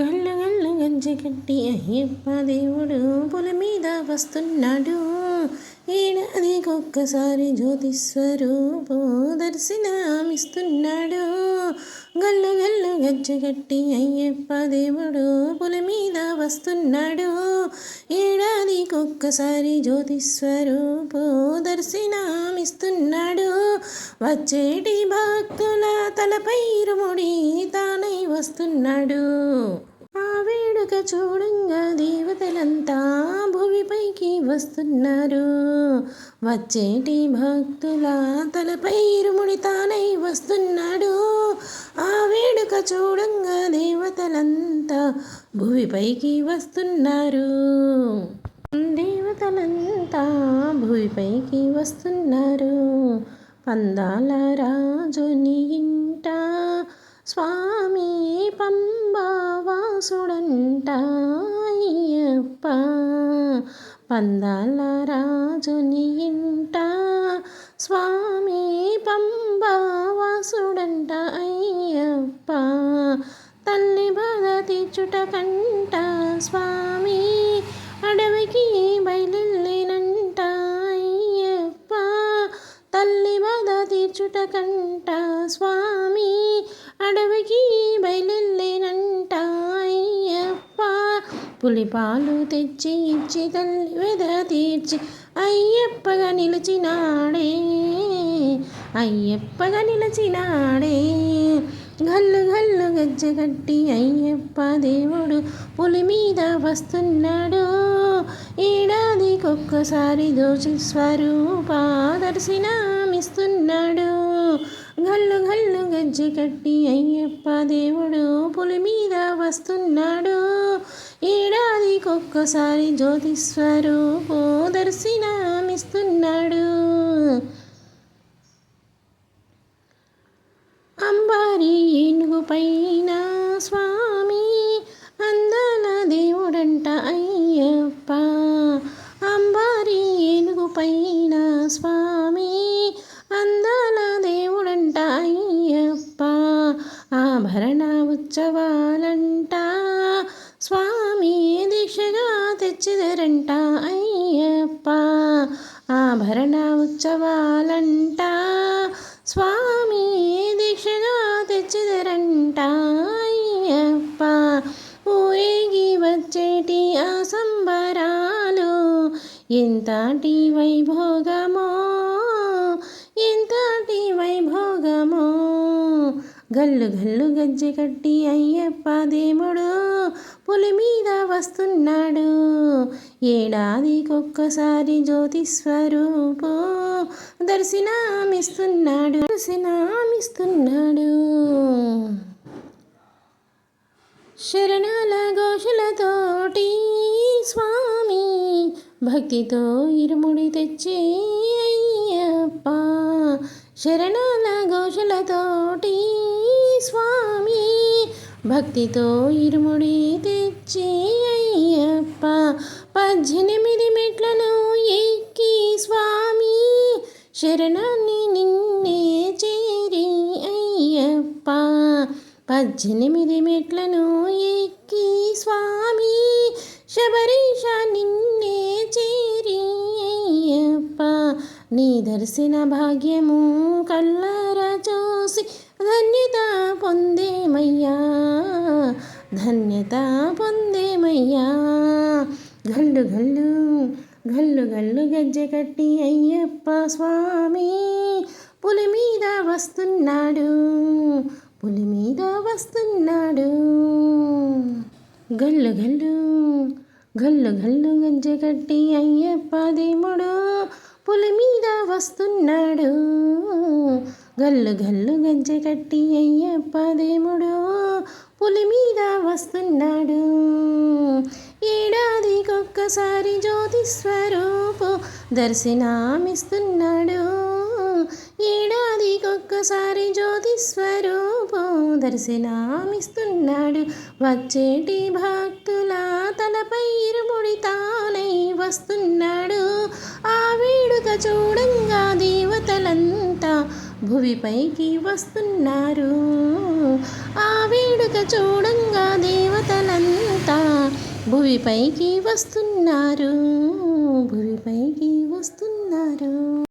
గళ్ళు గళ్ళు గంజి కట్టి అయ్యప్ప దేవుడు పులి మీద వస్తున్నాడు. ఏడాదికొక్కసారి జ్యోతిస్వరూపు దర్శనమిస్తున్నాడు. గల్లు గల్లు గజ్జగట్టి అయ్యప్ప దేవుడు పులి మీద వస్తున్నాడు. ఏడాదికొక్కసారి జ్యోతిస్వరూపు దర్శనమిస్తున్నాడు. వచ్చేటి భక్తుల తలపై ఇరుముడి తానై వస్తున్నాడు. ఆ వేడుక చూడంగా దేవతలంతా భూమిపైకి వస్తున్నారు. వచ్చేటి భక్తుల తలపై ఇరుముడి తానై వస్తున్నాడు. ఆ వేడుక చూడంగా దేవతలంతా భూమిపైకి వస్తున్నారు. దేవతలంతా భూమిపైకి వస్తున్నారు. పందాల రాజుని ఇంట స్వామి పంబావాసుడంట అయ్యప్ప. పందాల రాజుని ఇంట స్వామి పంబావాసుడంట అయ్యప్ప తల్లి బాధ తీర్చుట కంట స్వామి అడవికి బయలుదేనంట అయ్యప్ప. తల్లి బాధ తీర్చుట కంట స్వామి అడవికి బయలుదేనంట అయ్యప్ప. పులిపాలు తెచ్చి ఇచ్చి తల్లి వెద తీర్చి అయ్యప్పగా నిలిచినాడే అయ్యప్పగా నిలిచినాడే. గల్లు గల్లు గజ్జె కట్టి అయ్యప్ప దేవుడు పులి మీద వస్తున్నాడు. ఏడాదికొక్కసారి దోచి స్వరూప దర్శనమిస్తున్నాడు గల్లు గల్లు గజ్జగట్టి అయ్యప్ప దేవుడు పులి మీద వస్తున్నాడు. ఏడాదికొక్కసారి జ్యోతి స్వరూపు దర్శనమిస్తున్నాడు అంబారి ఏనుగు పైన స్వామి అందాల దేవుడంట అయ్యప్ప. అంబారి ఏనుగు పైన స్వామి అందాల దేవుడంట అయ్యప్ప. ఆభరణ ఉత్సవాలంట స్వామి దీక్షగా తెచ్చిదరంట అయ్యప్ప. ఆభరణ ఉత్సవాలంట స్వామి కంటాయప్ప ఊరేగి వచ్చేటి ఆ సంబరాలు. ఎంతటి వైభోగమో ఎంతటి వైభోగమో. గల్లు గల్లు గజ్జె కట్టి అయ్యప్ప దేవుడు పులి మీద వస్తున్నాడు. ఏడాదికొక్కసారి జ్యోతి స్వరూపు దర్శనమిస్తున్నాడు. దర్శనమిస్తున్నాడు. శరణాల ఘోషలతోటి స్వామి భక్తితో ఇరుముడి తెచ్చే అయ్యప్ప. శరణాల ఘోషలతోటి స్వామి భక్తితో ఇరుముడి తెచ్చి అయ్యప్ప. పద్దెనిమిది మెట్లను ఎక్కి స్వామి శరణాన్ని పద్దెనిమిది మెట్లను ఎక్కి స్వామి శబరీష నిన్నే చేరి అయ్యప్ప. నీ దర్శన భాగ్యము కల్లారా చూసి ధన్యత పొందేమయ్యా ధన్యత పొందేమయ్యా. గల్లు గల్లు గల్లు గల్లు గజ్జె కట్టి అయ్యప్ప స్వామి పులి మీద వస్తున్నాడు. పులి మీద వస్తున్నాడు. గల్లు గల్లు గల్లు గల్లు గజ్జె కట్టి అయ్యప్ప దేవుడు పులి మీద వస్తున్నాడు. గల్లు గల్లు గజ్జె కట్టి అయ్యప్ప దేవుడు పులి మీద వస్తున్నాడు. ఏడాదికొక్కసారి జ్యోతి స్వరూపు దర్శనమిస్తున్నాడు. ఒక్కసారి జ్యోతి స్వరూపం దర్శనమిస్తున్నాడు. వచ్చేటి భక్తుల తలపై ఇరుముడి తానై వస్తున్నాడు. ఆ వేడుక చూడంగా దేవతలంతా భువిపైకి వస్తున్నారు. ఆ వేడుక చూడంగా దేవతలంతా భువిపైకి వస్తున్నారు. భువిపైకి వస్తున్నారు.